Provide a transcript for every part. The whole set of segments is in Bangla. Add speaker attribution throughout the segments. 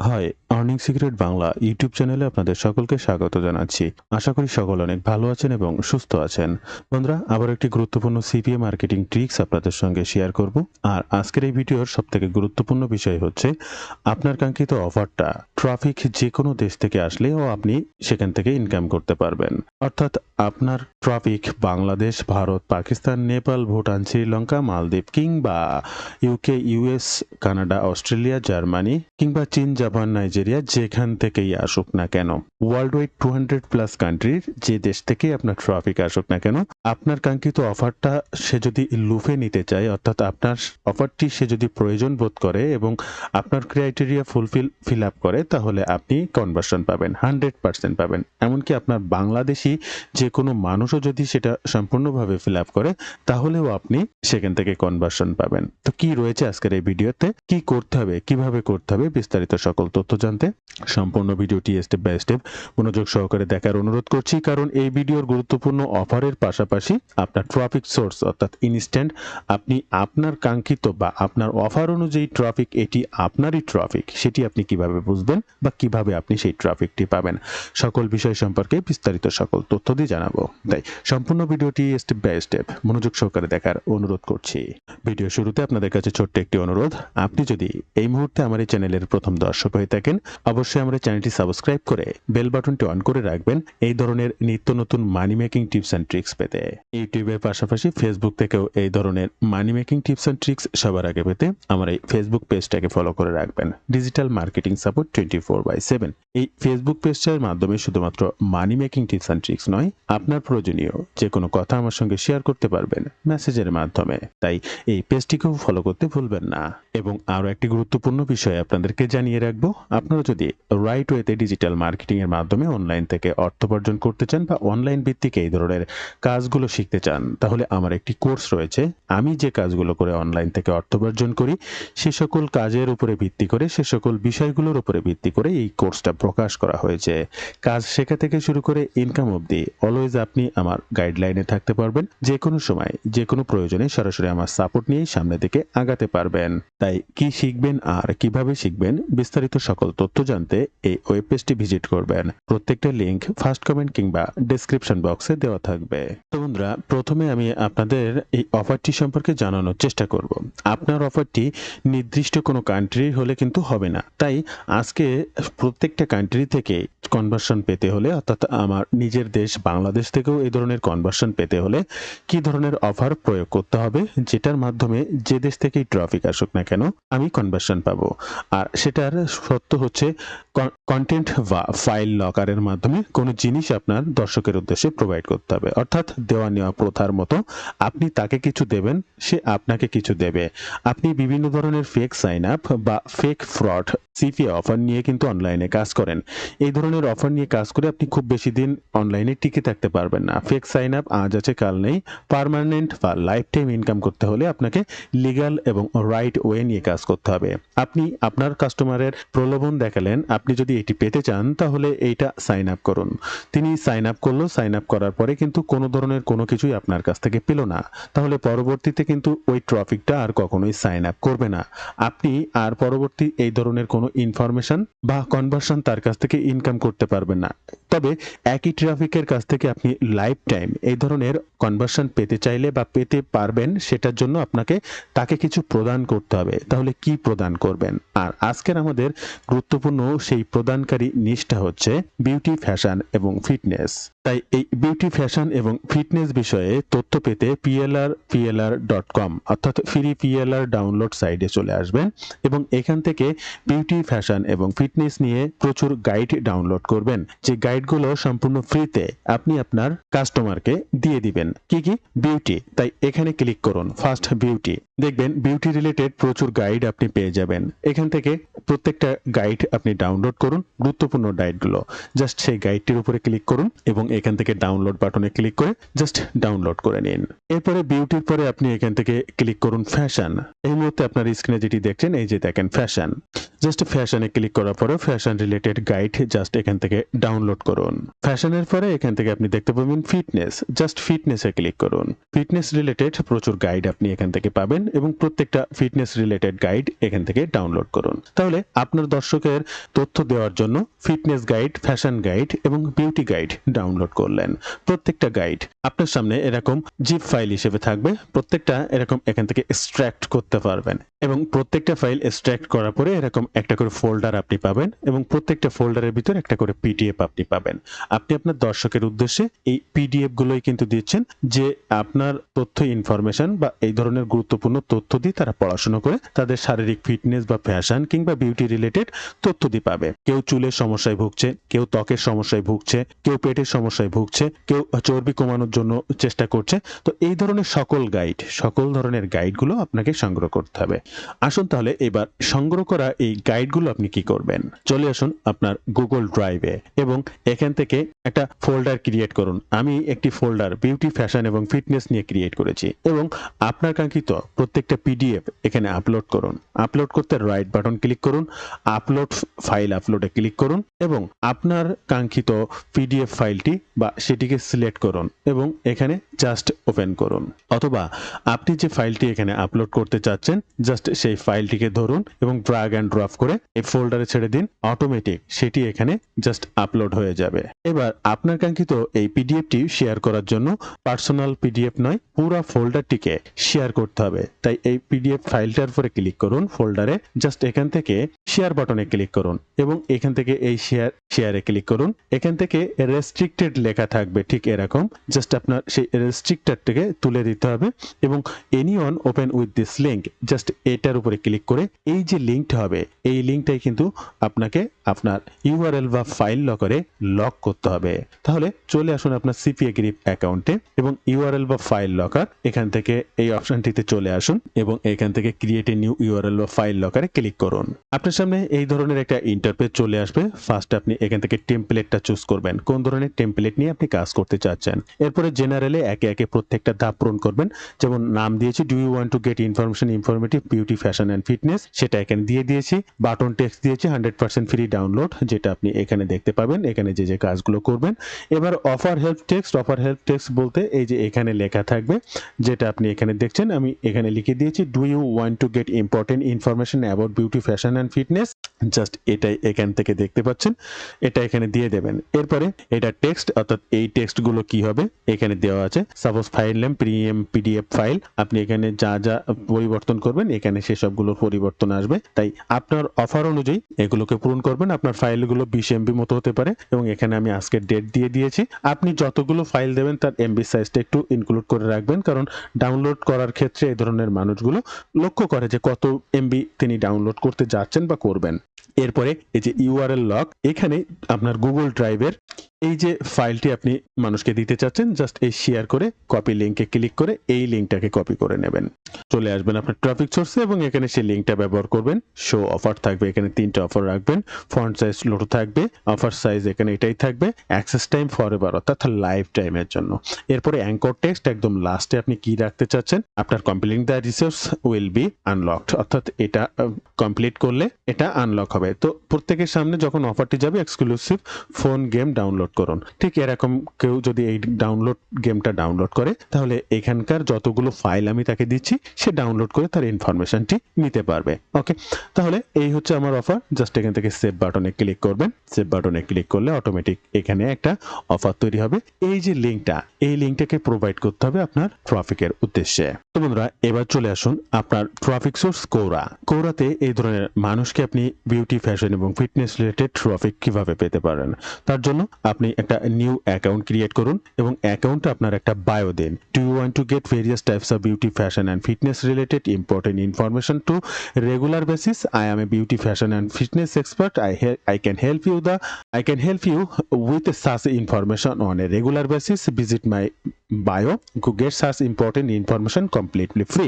Speaker 1: হয় আর্নিং সিক্রেট বাংলা ইউটিউব চ্যানেলে আপনাদের সকলকে স্বাগত জানাচ্ছি। আশা করি সকল অনেক ভালো আছেন এবং সুস্থ আছেন। বন্ধুরা, আবার একটি গুরুত্বপূর্ণ সিপিএ মার্কেটিং ট্রিক্স আপনাদের সঙ্গে শেয়ার করব। আর আজকের এই ভিডিওর সবথেকে গুরুত্বপূর্ণ বিষয় হচ্ছে আপনার কাঙ্ক্ষিত অফারটা। ট্রাফিক যে কোনো দেশ থেকে আসলেও আপনি সেখান থেকে ইনকাম করতে পারবেন। অর্থাৎ আপনার ট্রাফিক বাংলাদেশ, ভারত, পাকিস্তান, নেপাল, ভুটান, শ্রীলঙ্কা, মালদ্বীপ কিংবা UK US Canada, Australia, Germany কিংবা চীন, জাপান, নাইজেরিয়া যেখান থেকেই আসুক না কেন world wide two hundred plus কান্ট্রির যে দেশ থেকেই আপনার ট্রাফিক আসুক না কেন আপনার কাঙ্ক্ষিত অফারটা সে যদি লুফে নিতে চায়, অর্থাৎ আপনার অফারটি সে যদি প্রয়োজন বোধ করে এবং আপনার ক্রাইটেরিয়া ফুলফিল ফিল আপ করে, তাহলে আপনি কনভার্সন পাবেন হান্ড্রেড পার্সেন্ট পাবেন। এমনকি আপনার বাংলাদেশি যে কোনো মানুষও যদি সেটা সম্পূর্ণভাবে ফিল আপ করে, তাহলেও আপনি সেখান থেকে কনভার্সন পাবেন। তো কি রয়েছে আজকের এই ভিডিওতে? কি করতে হবে? কীভাবে করতে হবে? বিস্তারিত সকল তথ্য জানতে সম্পূর্ণ ভিডিওটি স্টেপ বাই স্টেপ মনোযোগ সহকারে দেখার অনুরোধ করছি, কারণ এই ভিডিওর গুরুত্বপূর্ণ অফারের পাশাপাশি আপনার ট্রাফিক সোর্স অর্থাৎ ইনস্ট্যান্ট আপনি আপনার কাঙ্ক্ষিত বা আপনার অফার অনুযায়ী ট্রাফিক এটি আপনারই ট্রাফিক সেটি আপনি কীভাবে বুঝবেন বা কীভাবে আপনি সেই ট্রাফিকটি পাবেন? সকল বিষয় সম্পর্কে বিস্তারিত সকল তথ্য দিয়ে জানাব। তাই সম্পূর্ণ ভিডিওটি স্টেপ বাই স্টেপ মনোযোগ সহকারে দেখার অনুরোধ করছি। ভিডিও শুরুতে আপনাদের কাছে ছোট্ট একটি অনুরোধ, আপনি যদি এই মুহূর্তে আমার এই চ্যানেলের প্রথম দর্শক হয়ে থাকেন, অবশ্যই আমার চ্যানেলটি সাবস্ক্রাইব করে বেল বাটনটি অন করে রাখবেন। এই ধরনের নিত্য নতুন money making tips and tricks পেতে। ইউটিউবের পাশাপাশি ফেসবুক থেকেও এই ধরনের money making tips and tricks সবার আগে পেতে আমার এই ফেসবুক পেজটাকে ফলো করে রাখবেন। Digital marketing support twenty four by seven এই ফেসবুক পেজটার মাধ্যমে শুধুমাত্র money making tips and tricks নয়, আপনার প্রয়োজনীয় যে কোনো কথা আমার সঙ্গে শেয়ার করতে পারবেন মেসেজের মাধ্যমে। তাই এই পেজটিকেও ফলো করতে ভুলবেন না। এবং আরও একটি গুরুত্বপূর্ণ বিষয় আপনাদেরকে জানিয়ে রাখব, আপনারা যদি রাইট ওয়েতে ডিজিটাল মার্কেটিং এর মাধ্যমে অনলাইন থেকে অর্থ উপার্জন করতে চান বা অনলাইন ভিত্তিক এই ধরনের কাজগুলো শিখতে চান, তাহলে আমার একটি কোর্স রয়েছে। আমি যে কাজগুলো করে অনলাইন থেকে অর্থ উপার্জন করি, সে সকল কাজের উপরে ভিত্তি করে, সে সকল বিষয়গুলোর উপরে ভিত্তি করে এই কোর্সটা প্রকাশ করা হয়েছে। কাজ শেখা থেকে শুরু করে ইনকাম অবধি অলওয়েজ আপনি আমার গাইডলাইনে থাকতে পারবেন। যে কোনো সময়, যে কোনো প্রয়োজনে সরাসরি আমার সাপোর্ট নিয়েই সামনে দিকে আগাতে পারবেন। তাই কি শিখবেন আর কীভাবে শিখবেন, বিস্তারিত সকল তথ্য জানতে এই ওয়েব পেজটি ভিজিট করবেন। প্রত্যেকটা লিংক ফার্স্ট কমেন্ট কিংবা ডেসক্রিপশন বক্সে দেওয়া থাকবে। বন্ধুরা, প্রথমে আমি আপনাদের এই অফারটি সম্পর্কে জানানোর চেষ্টা করব। আপনার অফারটি নির্দিষ্ট কোনো কান্ট্রি হলে কিন্তু হবে না। তাই আজকে প্রত্যেকটা কান্ট্রি থেকে কনভার্সন পেতে হলে, অর্থাৎ আমার নিজের দেশ বাংলাদেশ থেকেও এই ধরনের কনভার্সন পেতে হলে কি ধরনের অফার প্রয়োগ করতে হবে, যেটার মাধ্যমে যে দেশ থেকেই ট্রাফিক আসুক না কেন আমি কনভার্সন পাবো। আর সেটার সত্য হচ্ছে কন্টেন্ট বা ফাইল লকারের মাধ্যমে কোনো জিনিস আপনার দর্শকের উদ্দেশ্যে প্রোভাইড করতে হবে। অর্থাৎ দেওয়া নেওয়া প্রথার মতো আপনি তাকে কিছু দেবেন, সে আপনাকে কিছু দেবে। আপনি বিভিন্ন ধরনের ফেক সাইন আপ বা ফেক ফ্রড সিপি অফার নিয়ে কিন্তু অনলাইনে কাজ করেন। এই ধরনের অফার নিয়ে কাজ করে আপনি খুব বেশি দিন অনলাইনে টিকে থাকতে পারবেন না। ফেক সাইন আপ আজ আছে, কাল নেই। পার্মানেন্ট বা লাইফ টাইম ইনকাম করতে হলে আপনাকে লিগাল এবং রাইট ওয়ে নিয়ে কাজ করতে হবে। আপনি আপনার কাস্টমারের প্রলোভন দেখালেন, আপনি যদি এটি পেতে চান, তাহলে এইটা সাইন আপ করুন। তিনি সাইন আপ করল সাইন আপ করার পরে কিন্তু কোনো ধরনের কোনো কিছুই আপনার কাছ থেকে পেল না। তাহলে পরবর্তীতে কিন্তু ওই ট্রফিকটা আর কখনোই সাইন আপ করবে না। আপনি আর পরবর্তী এই ধরনের কোনো ইনফরমেশন বা কনভার্সন তার কাছ থেকে ইনকাম করতে পারবেন না। তবে একই ট্রাফিকের কাছ থেকে আপনি লাইফ টাইম এই ধরনের কনভার্সন পেতে চাইলে বা পেতে পারবেন, সেটার জন্য আপনাকে তাকে কিছু প্রদান করতে হবে। তাহলে কি প্রদান করবেন? আর আজকের আমাদের গুরুত্বপূর্ণ সেই প্রদানকারী নিষ্ঠা হচ্ছে বিউটি ফ্যাশন এবং ফিটনেস তাই এই বিউটি ফ্যাশন এবং ফিটনেস বিষয়ে তথ্য পেতে পিএলআর পিএলআর ডট কম অর্থাৎ ফ্রি পিএলআর ডাউনলোড সাইটে চলে আসবেন এবং এখান থেকে বিউটি ফ্যাশন এবং ফিটনেস নিয়ে প্রচুর গাইড ডাউনলোড করবেন। যে গাইডগুলো সম্পূর্ণ ফ্রিতে আপনি আপনার কাস্টমারকে দিয়ে দিবেন। কি কি? বিউটি তাই এখানে ক্লিক করুন ফার্স্ট বিউটি দেখবেন বিউটি রিলেটেড প্রচুর গাইড আপনি পেয়ে যাবেন। এখান থেকে প্রত্যেকটা গাইড আপনি ডাউনলোড করুন। গুরুত্বপূর্ণ গাইডগুলো জাস্ট সেই গাইডটির উপরে ক্লিক করুন এবং এখান থেকে ডাউনলোড বাটনে ক্লিক করে জাস্ট ডাউনলোড করে নিন। এরপরে বিউটির পরে আপনি এখান থেকে ক্লিক করুন ফ্যাশন এই মুহূর্তে আপনার স্ক্রিনে যেটি দেখছেন, এই যে দেখেন ফ্যাশন জাস্ট ফ্যাশনে ক্লিক করার পরে ফ্যাশন রিলেটেড গাইড জাস্ট এখান থেকে ডাউনলোড করুন। ফ্যাশনের পরে এখান থেকে আপনি দেখতে পাবেন ফিটনেস জাস্ট ফিটনেসে ক্লিক করুন। ফিটনেস রিলেটেড প্রচুর গাইড আপনি এখান থেকে পাবেন এবং প্রত্যেকটা ফিটনেস রিলেটেড গাইড এখান থেকে ডাউনলোড করুন। তাহলে আপনার দর্শকের তথ্য দেওয়ার জন্য ফিটনেস গাইড ফ্যাশন গাইড এবং বিউটি গাইড ডাউনলোড করলেন। প্রত্যেকটা গাইড আপনার সামনে এরকম জিপ ফাইল হিসেবে থাকবে। প্রত্যেকটা এরকম এখান থেকে এক্সট্র্যাক্ট করতে পারবেন। এবং প্রত্যেকটা ফাইল এক্সট্রাক্ট করার পরে এরকম একটা করে ফোল্ডার আপনি পাবেন এবং প্রত্যেকটা ফোল্ডারের ভিতর একটা করে পিডিএফ আপনি পাবেন। আপনি আপনার দর্শকের উদ্দেশ্যে এই পিডিএফ গুলোই কিন্তু দিচ্ছেন যে আপনার তথ্য ইনফরমেশন বা এই ধরনের গুরুত্বপূর্ণ তথ্য দিয়ে তারা পড়াশোনা করে তাদের শারীরিক ফিটনেস বা ফ্যাশন কিংবা বিউটি রিলেটেড তথ্য দিয়ে পাবে। কেউ চুলের সমস্যায় ভুগছে, কেউ ত্বকের সমস্যায় ভুগছে, কেউ পেটের সমস্যায় ভুগছে, কেউ চর্বি কমানোর জন্য চেষ্টা করছে। তো এই ধরনের সকল গাইড সকল ধরনের গাইডগুলো আপনাকে সংগ্রহ করতে হবে। আসুন তাহলে এবার সংগ্রহ করা এই গাইডগুলো আপনি কি করবেন? চলে আসুন আপনার গুগল ড্রাইভে এবং এখান থেকে একটা ফোল্ডার ক্রিয়েট করুন। আমি একটি ফোল্ডার বিউটি ফ্যাশন এবং ফিটনেস নিয়ে ক্রিয়েট করেছি এবং আপনার কাঙ্ক্ষিত প্রত্যেকটা পিডিএফ এখানে আপলোড করুন। আপলোড করতে রাইট বাটন ক্লিক করুন আপলোড ফাইল আপলোডে ক্লিক করুন এবং আপনার কাঙ্ক্ষিত পিডিএফ ফাইলটি বা সেটিকে সিলেক্ট করুন এবং এখানে জাস্ট ওপেন করুন। অথবা আপনি যে ফাইলটি এখানে আপলোড করতে চাচ্ছেন জাস্ট সেই ফাইলটিকে ধরুন এবং ড্রাগ অ্যান্ড ড্রপ করে এই ফোল্ডারে ছেড়ে দিন অটোমেটিক সেটি এখানে জাস্ট আপলোড হয়ে যাবে। এবার আপনার কাঙ্ক্ষিত এই পিডিএফটি শেয়ার করার জন্য পার্সোনাল পিডিএফ নয়, পুরো ফোল্ডারটিকে শেয়ার করতে হবে। তাই এই পিডিএফ ফাইলটার উপরে ক্লিক করুন ফোল্ডারে জাস্ট এখান থেকে শেয়ার বাটনে ক্লিক করুন এবং এখান থেকে এই শেয়ার শেয়ারে ক্লিক করুন। এখান থেকে রেস্ট্রিক্টেড লেখা থাকবে ঠিক এরকম জাস্ট আপনার সেই রেস্ট্রিক্টেডটাকে তুলে দিতে হবে এবং anyone open with this link just এটার উপরে ক্লিক করে এই যে লিঙ্কটা হবে এই লিঙ্কটাই কিন্তু আপনাকে আপনার ইউআরএল বা ফাইল লকারে লক করতে হবে। তাহলে চলে আসুন আপনার সিপিএ গ্রিপ অ্যাকাউন্টে এবং ইউআরএল বা ফাইল লকার এখান থেকে এই অপশনটিতে চলে আসুন এবং এখান থেকে ক্রিয়েট এ নিউ ইউআরএল বা ফাইল লকারে ক্লিক করুন। আপনার সামনে এই ধরনের একটা ইন্টারপেজ চলে আসবে। ফার্স্ট আপনি এখান থেকে টেমপ্লেটটা চুজ করবেন। কোন ধরনের টেমপ্লেট নিয়ে আপনি কাজ করতে চাচ্ছেন? এরপরে জেনারেলে একে একে প্রত্যেকটা ধাপ পূরণ করবেন। যেমন নাম দিয়েছি do you want to get information informative beauty fashion and fitness সেটা এখানে দিয়ে দিয়েছি। বাটন টেক্সট দিয়েছি হান্ড্রেড পার্সেন্ট ফ্রি ডাউনলোড যেটা আপনি এখানে দেখতে পাবেন। এখানে যে যে কাজগুলো করবেন। এবার offer help text offer help text বলতে এই যে এখানে লেখা থাকবে, যেটা আপনি এখানে দেখছেন। আমি এখানে লিখে দিয়েছি do you want to get important information about beauty fashion and fitness just এটাই এখান থেকে দেখতে পাচ্ছেন। এটা এখানে দিয়ে দেবেন। এরপরে এটা টেক্সট অর্থাৎ এই টেক্সটগুলো কি হবে? এখানে দেওয়া আছে। Suppose file name premium PDF file আপনি এখানে যা যা পরিবর্তন করবেন, এখানে সেসবগুলোর পরিবর্তন আসবে। তাই আপনার অফার অনুযায়ী এগুলোকে পূরণ করবেন। আপনার ফাইলগুলো বিশ এমবি মতো হতে পারে এবং এখানে আমি আজকে ডেট দিয়ে দিয়েছি। আপনি যতগুলো ফাইল দেবেন, তার এমবি সাইজটা একটু ইনক্লুড করে রাখবেন, কারণ ডাউনলোড করার ক্ষেত্রে এই ধরনের মানুষগুলো লক্ষ্য করে যে কত এমবি তিনি ডাউনলোড করতে যাচ্ছেন বা করবেন। এরপরে এই যে ইউআরএল লক এখানে আপনার গুগল ড্রাইভের এই যে ফাইলটি আপনি মানুষকে দিতে চাচ্ছেন জাস্ট এই শেয়ার করে কপি লিঙ্কে ক্লিক করে এই লিঙ্কটাকে কপি করে নেবেন। চলে আসবেন আপনার ট্রাফিক সোর্সে এবং এখানে সেই লিঙ্কটা ব্যবহার করবেন। শো অফার থাকবে, এখানে তিনটা অফার রাখবেন। ফন্ট সাইজ লোটো থাকবে অফার সাইজ এখানে এটাই থাকবে। অ্যাক্সেস টাইম ফর এভার অর্থাৎ লাইফ টাইমের জন্য। এরপরে অ্যাঙ্কর টেক্সট একদম লাস্টে আপনি কি রাখতে চাচ্ছেন? আপনার completing the resource will be unlocked অর্থাৎ এটা কমপ্লিট করলে এটা আনলক হবে। তো প্রত্যেকের সামনে যখন অফারটি যাবে এক্সক্লুসিভ ফোন গেম ডাউনলোড করুন। ঠিক এরকম কেউ যদি এই ডাউনলোড গেমটা ডাউনলোড করে, তাহলে এখানকার যতগুলো ফাইল আমি তাকে দিচ্ছি, সে ডাউনলোড করে তার ইনফরমেশনটি নিতে পারবে। ওকে তাহলে এই হচ্ছে আমার অফার জাস্ট এখান থেকে সেভ বাটনে ক্লিক করবেন। সেভ বাটনে ক্লিক করলে অটোমেটিক এখানে একটা অফার তৈরি হবে। এই যে লিঙ্কটা এই লিঙ্কটাকে প্রোভাইড করতে হবে আপনার ট্রাফিকের উদ্দেশ্যে। তো বন্ধুরা, এবার চলে আসুন আপনার ট্রাফিক সোর্স কোরা কোরাতে এই ধরনের মানুষকে আপনি বিউটি ফ্যাশন এবং ফিটনেস রিলেটেড ট্রাফিক কীভাবে পেতে পারেন? তার জন্য আপনি একটা নিউ অ্যাকাউন্ট ক্রিয়েট করুন এবং অ্যাকাউন্টে আপনার একটা bio then. Do you want to get various types of beauty fashion and fitness related important information to regular basis I am a beauty fashion and fitness expert I I can help you the I can help you with such information on a regular basis visit my bio get search important information completely free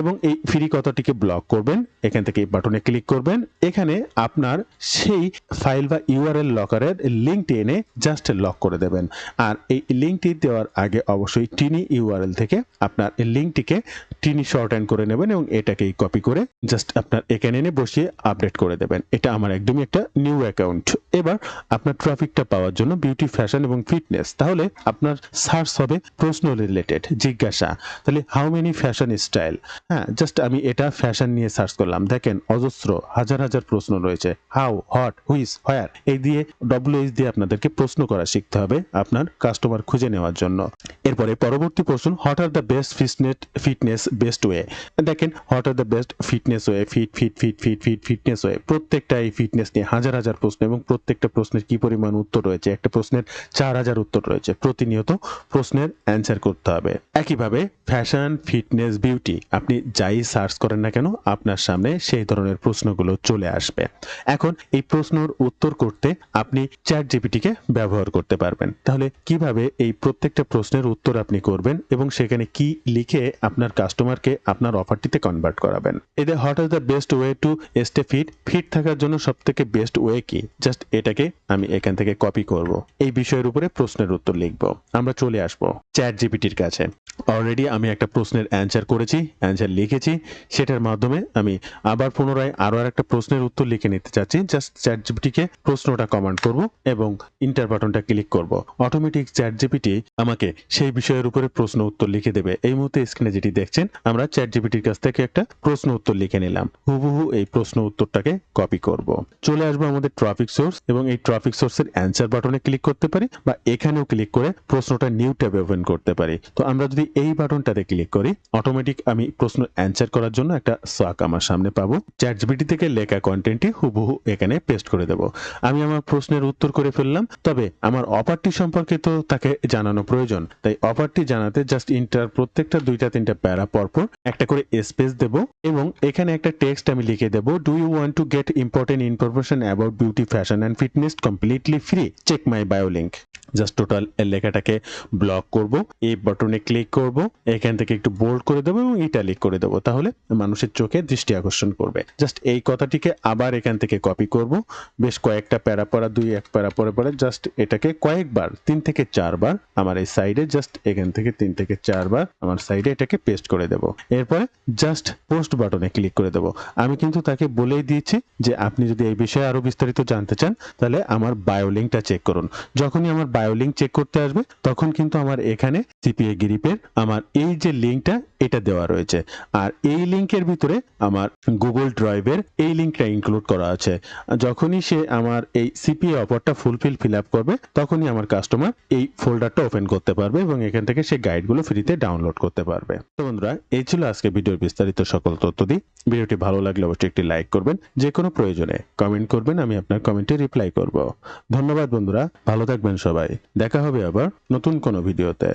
Speaker 1: এবং এই ফ্রি কথাটিকে ব্লক করবেন, এখান থেকে এই বাটনে ক্লিক করবেন, এখানে আপনার সেই ফাইল বা ইউআরএল লকারের লিঙ্কটি এনে জাস্ট লক করে দেবেন। আর এই লিঙ্কটি দেওয়ার আগে অবশ্যই টিনি ইউআরএল থেকে আপনার এই লিঙ্কটিকে টিনি শর্ট অ্যান্ড করে নেবেন এবং এটাকেই কপি করে জাস্ট আপনার এখানে এনে বসিয়ে আপডেট করে দেবেন। এটা আমার একদমই একটা নিউ অ্যাকাউন্ট এবার আপনার ট্রাফিকটা পাওয়ার জন্য বিউটি ফ্যাশন এবং ফিটনেস তাহলে আপনার সার্চ হবে প্রশ্ন রিলেটেড জিজ্ঞাসা। তাহলে হাউ মেনি ফ্যাশন স্টাইল হ্যাঁ জাস্ট আমি এটা ফ্যাশন নিয়ে সার্চ করলাম। দেখেন, অজস্র, হাজার হাজার প্রশ্ন রয়েছে। হাউ হট হুইস হোয়ার এই দিয়ে ডব্লিউএইচ দিয়ে আপনাদেরকে প্রশ্ন করা শিখতে হবে আপনার কাস্টমার খুঁজে নেওয়ার জন্য। এরপরে, পরবর্তী প্রশ্ন what are the best fitness fitness best way দেখেন what are the best fitness way fit fit fit fit fit fitness way প্রত্যেকটা এই ফিটনেস নিয়ে হাজার হাজার প্রশ্ন এবং প্রত্যেকটা প্রশ্নের কি পরিমাণ উত্তর রয়েছে? একটা প্রশ্নের চার হাজার উত্তর রয়েছে। প্রতিনিয়ত প্রশ্নের অ্যান্সার করতে হবে। একইভাবে ফ্যাশন ফিটনেস বিউটি আপনি যাই সার্চ করেন না কেন, আপনার সামনে সেই ধরনের প্রশ্নগুলো চলে আসবে। এখন এই প্রশ্নর উত্তর করতে আপনি চ্যাট জিপিটিকে ব্যবহার করতে পারবেন। তাহলে কীভাবে এই প্রত্যেকটা প্রশ্নের উত্তর আপনি করবেন এবং সেখানে কি লিখে আপনার কাস্টমারকে আপনার অফারটিতে কনভার্ট করাবেন? এদের what are the best way to stay fit fit থাকার জন্য সব থেকে বেস্ট ওয়ে কি? জাস্ট এটাকে আমি এখান থেকে কপি করব। এই বিষয়ের উপরে প্রশ্নের উত্তর লিখব। আমরা চলে আসব। চ্যাট জিপিটির কাছে। অলরেডি আমি একটা প্রশ্নের অ্যান্সার করেছি অ্যান্সার লিখেছি, সেটার মাধ্যমে আমি আবার পুনরায় আরও একটা প্রশ্নের উত্তর লিখে নিতে চাচ্ছি। জাস্ট চ্যাট জিপিটিকে প্রশ্নটা কমান্ড করব এবং ইন্টার বাটনটা ক্লিক করব। অটোমেটিক চ্যাট জিপিটি আমাকে সেই বিষয়ের উপরে প্রশ্ন উত্তর লিখে দেবে। এই মুহূর্তে স্ক্রিনে যেটি দেখছেন, আমরা চ্যাট জিপিটির কাছ থেকে একটা প্রশ্ন উত্তর লিখে নিলাম। হুবহু এই প্রশ্ন উত্তরটাকে কপি করব। চলে আসব আমাদের ট্রাফিক সোর্স এবং এই ট্রাফিক সোর্সের অ্যান্সার বাটনে ক্লিক করতে পারি বা এখানেও ক্লিক করে প্রশ্নটা নিউ ট্যাবে ওপেন করতে পারি। তো আমরা যদি এই বাটনটাতে ক্লিক করি অটোমেটিক আমি প্রশ্ন অ্যান্সার করার জন্য একটা সাক আমার সামনে পাবো। চ্যাট থেকে লেখা কন্টেন্টটি হুবহু এখানে পেস্ট করে দেব। আমি আমার প্রশ্নের উত্তর করে ফেললাম, তবে আমার অফারটি সম্পর্কে তো তাকে জানানো প্রয়োজন। তাই অফারটি জানাতে জাস্ট ইন্টার প্রত্যেকটা দুইটা তিনটা প্যারা পরপর একটা করে স্পেস দেব এবং এখানে একটা টেক্সট আমি লিখে দেব do you want to get important information about beauty fashion and fitness completely free check my bio link just total লেখাটাকে ব্লক করব এই বাটনে ক্লিক করব। এখান থেকে একটু বোল্ড করে দেবো এবং ইটালিক করে দেবো। তাহলে মানুষের চোখে দৃষ্টি আকর্ষণ করবে। জাস্ট এই কথাটিকে আবার এখান থেকে কপি করব। বেশ কয়েকটা প্যারা পড়া দুই এক প্যারা পরে পরে জাস্ট এটাকে কয়েকবার, তিন থেকে চারবার আমার এই সাইডে জাস্ট এখান থেকে তিন থেকে চারবার আমার সাইডে এটাকে পেস্ট করে দেব। এরপরে জাস্ট পোস্ট বাটনে ক্লিক করে দেব। আমি কিন্তু তাকে বলেই দিয়েছি যে আপনি যদি এই বিষয়ে আরও বিস্তারিত জানতে চান, তাহলে আমার বায়ো লিঙ্কটা চেক করুন। যখনই আমার বায়ো লিঙ্ক চেক করতে আসবে, তখন কিন্তু আমার এখানে সিপিএ গ্রিপের আমার এই যে লিঙ্কটা এটা দেওয়া রয়েছে। আর এই লিঙ্কের ভিতরে আমার গুগল ড্রাইভের এই লিঙ্কটা ইনক্লুড করা আছে। যখনই সে আমার এই সিপিএ অফারটা ফুলফিল ফিল আপ করবে, তখনই আমার কাস্টমার এই ফোল্ডারটা ওপেন করতে পারবে এবং এখান থেকে সে গাইডগুলো ফ্রিতে ডাউনলোড করতে পারবে। তো বন্ধুরা, এই ছিল আজকে ভিডিওর বিস্তারিত সকল তথ্য দিই ভিডিওটি ভালো লাগলে অবশ্যই একটি লাইক করবেন, যে কোনো প্রয়োজনে কমেন্ট করবেন, আমি আপনার কমেন্টে রিপ্লাই করব। ধন্যবাদ বন্ধুরা, ভালো থাকবেন সবাই। দেখা হবে আবার নতুন কোনো ভিডিওতে